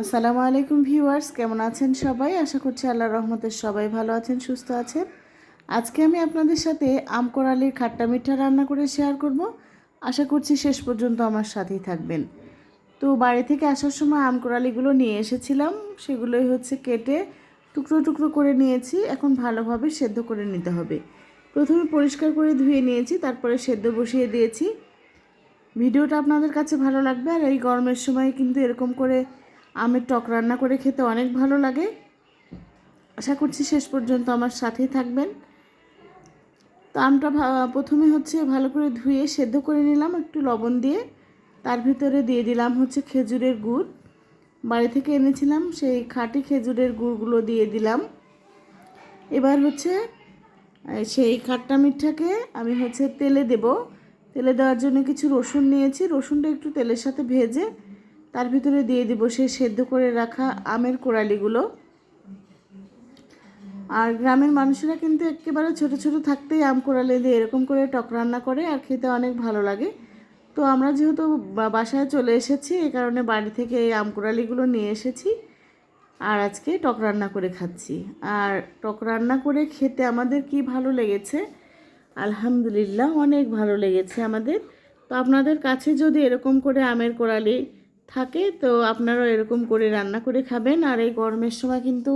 আসসালামু আলাইকুম ভিউয়ার্স, কেমন আছেন সবাই? আশা করছি আল্লাহর রহমতের সবাই ভালো আছেন, সুস্থ আছেন। আজকে আমি আপনাদের সাথে আম কোরালির খাট্টা মিঠা রান্না করে শেয়ার করব। আশা করছি শেষ পর্যন্ত আমার সাথেই থাকবেন। তো বাড়ি থেকে আসার সময় আম কোরালিগুলো নিয়ে এসেছিলাম, সেগুলোই হচ্ছে কেটে টুকরো টুকরো করে নিয়েছি। এখন ভালোভাবে সেদ্ধ করে নিতে হবে। প্রথমে পরিষ্কার করে ধুয়ে নিয়েছি, তারপরে সেদ্ধ বসিয়ে দিয়েছি। ভিডিওটা আপনাদের কাছে ভালো লাগবে, আর এই গরমের সময় কিন্তু এরকম করে আমের টক রান্না করে খেতে অনেক ভালো লাগে। আশা করছি শেষ পর্যন্ত আমার সাথেই থাকবেন। তো আমটা প্রথমে হচ্ছে ভালো করে ধুয়ে সেদ্ধ করে নিলাম একটু লবণ দিয়ে। তার ভিতরে দিয়ে দিলাম হচ্ছে খেজুরের গুড়। বাড়ি থেকে এনেছিলাম সেই খাঁটি খেজুরের গুড়গুলো দিয়ে দিলাম। এবার হচ্ছে সেই খাট্টা মিঠাকে আমি হচ্ছে তেলে দেব। তেলে দেওয়ার জন্য কিছু রসুন নিয়েছি। রসুনটা একটু তেলের সাথে ভেজে তার ভিতরে দিয়ে দিব সেই সেদ্ধ করে রাখা আমের কোড়ালিগুলো। আর গ্রামের মানুষেরা কিন্তু একেবারে ছোট ছোট থাকতেই আম কোড়ালি দিয়ে এরকম করে টক রান্না করে আর খেতে অনেক ভালো লাগে। তো আমরা যেহেতু বাসায় চলে এসেছি এই কারণে বাড়ি থেকে এই আম কোড়ালিগুলো নিয়ে এসেছি আর আজকে টক রান্না করে খাচ্ছি। আর টক রান্না করে খেতে আমাদের কি ভালো লেগেছে? আলহামদুলিল্লাহ অনেক ভালো লেগেছে আমাদের। তো আপনাদের কাছে যদি এরকম করে আমের কোড়ালি থাকে, তো আপনারাও এরকম করে রান্না করে খাবেন। আর এই গরমের সময় কিন্তু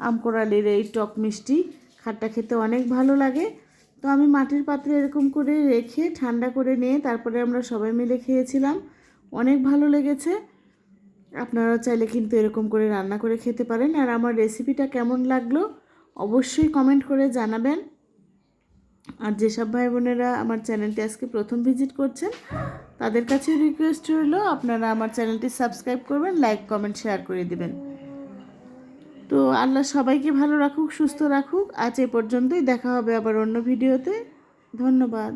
আম কোড়ালির এই টক মিষ্টি খাট্টা খেতে অনেক ভালো লাগে। তো আমি মাটির পাত্রে এরকম করে রেখে ঠান্ডা করে নিয়ে তারপরে আমরা সবাই মিলে খেয়েছিলাম। অনেক ভালো লেগেছে। আপনারা চাইলে কিন্তু এরকম করে রান্না করে খেতে পারেন। আর আমার রেসিপিটা কেমন লাগল অবশ্যই কমেন্ট করে জানাবেন। আর যেসব ভাই বোনেরা আমার চ্যানেলটি আজকে প্রথম ভিজিট করছেন তাদের কাছে রিকোয়েস্ট রইল, আপনারা আমার চ্যানেলটি সাবস্ক্রাইব করবেন লাইক কমেন্ট শেয়ার করে দিবেন। তো আল্লাহ সবাইকে ভালো রাখুক, সুস্থ রাখুক। আজ এ পর্যন্তই, দেখা হবে আবার অন্য ভিডিওতে ধন্যবাদ।